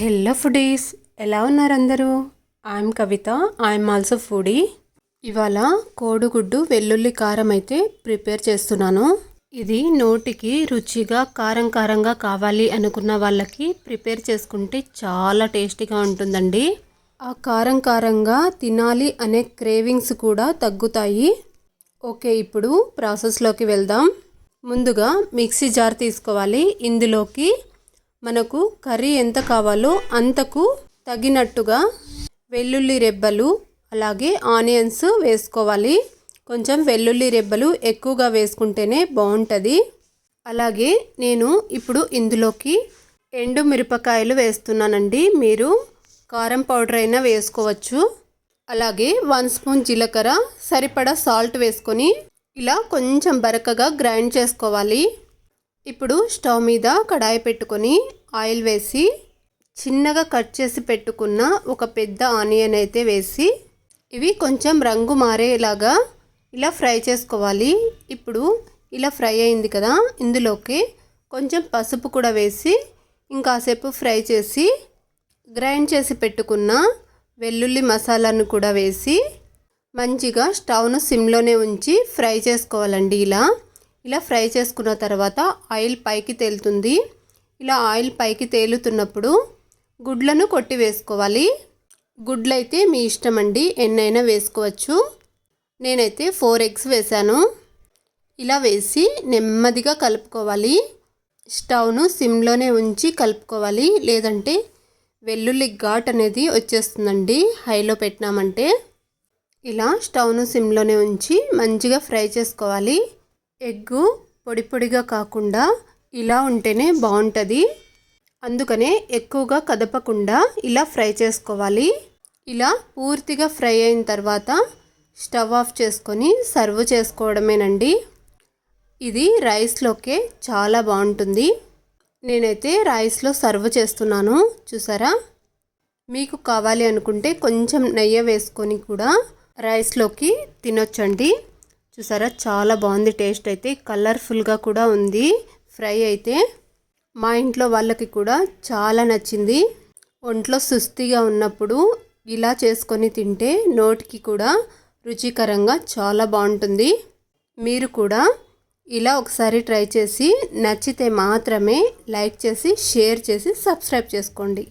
Hello foodies. ఎలా ఉన్నారు అందరూ I'm Kavitha. I'm also foodie. ఇవాళ కోడిగుడ్డు వెల్లుల్లి కారం అయితే ప్రిపేర్ చేస్తున్నాను. ఇది నోటికి రుచిగా కారం కారంగా కావాలి అనుకున్న వాళ్ళకి ప్రిపేర్ చేసుకుంటే చాలా టేస్టీగా ఉంటుందండి. ఆ కారం కారంగా తినాలి అనే క్రేవింగ్స్ కూడా తగ్గుతాయి. ఓకే ఇప్పుడు ప్రాసెస్లోకి వెళ్దాం. ముందుగా మిక్సీ జార్ తీసుకోవాలి. ఇందులోకి మనకు కర్రీ ఎంత కావాలో అంతకు తగినట్టుగా వెల్లుల్లి రెబ్బలు అలాగే ఆనియన్స్ వేసుకోవాలి. కొంచెం వెల్లుల్లి రెబ్బలు ఎక్కువగా వేసుకుంటేనే బాగుంటుంది. అలాగే నేను ఇప్పుడు ఇందులోకి ఎండు మిరపకాయలు వేస్తున్నానండి. మీరు కారం పౌడర్ అయినా వేసుకోవచ్చు. అలాగే వన్ స్పూన్ జీలకర్ర సరిపడా సాల్ట్ వేసుకొని ఇలా కొంచెం బరకగా గ్రైండ్ చేసుకోవాలి. ఇప్పుడు స్టవ్ మీద కడాయి పెట్టుకొని ఆయిల్ వేసి చిన్నగా కట్ చేసి పెట్టుకున్న ఒక పెద్ద ఆనియన్ అయితే వేసి ఇవి కొంచెం రంగు మారేలాగా ఇలా ఫ్రై చేసుకోవాలి. ఇప్పుడు ఇలా ఫ్రై అయింది కదా ఇందులోకి కొంచెం పసుపు కూడా వేసి ఇంకాసేపు ఫ్రై చేసి గ్రైండ్ చేసి పెట్టుకున్న వెల్లుల్లి మసాలాను కూడా వేసి మంచిగా స్టవ్ను సిమ్లోనే ఉంచి ఫ్రై చేసుకోవాలండి ఇలా. ఇలా ఫ్రై చేసుకున్న తర్వాత ఆయిల్ పైకి తేలుతుంది. ఇలా ఆయిల్ పైకి తేలుతున్నప్పుడు గుడ్లను కొట్టి వేసుకోవాలి. గుడ్లు అయితే మీ ఇష్టం అండి ఎన్నైనా వేసుకోవచ్చు. నేనైతే ఫోర్ ఎగ్స్ వేశాను. ఇలా వేసి నెమ్మదిగా కలుపుకోవాలి. స్టవ్ను సిమ్లోనే ఉంచి కలుపుకోవాలి. లేదంటే వెల్లుల్లి ఘాట్ అనేది వచ్చేస్తుందండి హైలో పెట్టినామంటే. ఇలా స్టవ్ను సిమ్లోనే ఉంచి మంచిగా ఫ్రై చేసుకోవాలి. ఎగ్గు పొడి పొడిగా కాకుండా ఇలా ఉంటేనే బాగుంటుంది. అందుకనే ఎక్కువగా కదపకుండా ఇలా ఫ్రై చేసుకోవాలి. ఇలా పూర్తిగా ఫ్రై అయిన తర్వాత స్టవ్ ఆఫ్ చేసుకొని సర్వ్ చేసుకోవడమేనండి. ఇది రైస్లోకే చాలా బాగుంటుంది. నేనైతే రైస్లో సర్వ్ చేస్తున్నాను చూసారా? మీకు కావాలి అనుకుంటే కొంచెం నెయ్యి వేసుకొని కూడా రైస్లోకి తినొచ్చండి. చూసారా? చాలా బాగుంది టేస్ట్ అయితే. కలర్ఫుల్గా కూడా ఉంది. ఫ్రై అయితే మా ఇంట్లో వాళ్ళకి కూడా చాలా నచ్చింది. ఒంట్లో సుస్థిగా ఉన్నప్పుడు ఇలా చేసుకొని తింటే నోటికి కూడా రుచికరంగా చాలా బాగుంటుంది. మీరు కూడా ఇలా ఒకసారి ట్రై చేసి నచ్చితే మాత్రమే లైక్ చేసి షేర్ చేసి సబ్స్క్రైబ్ చేసుకోండి.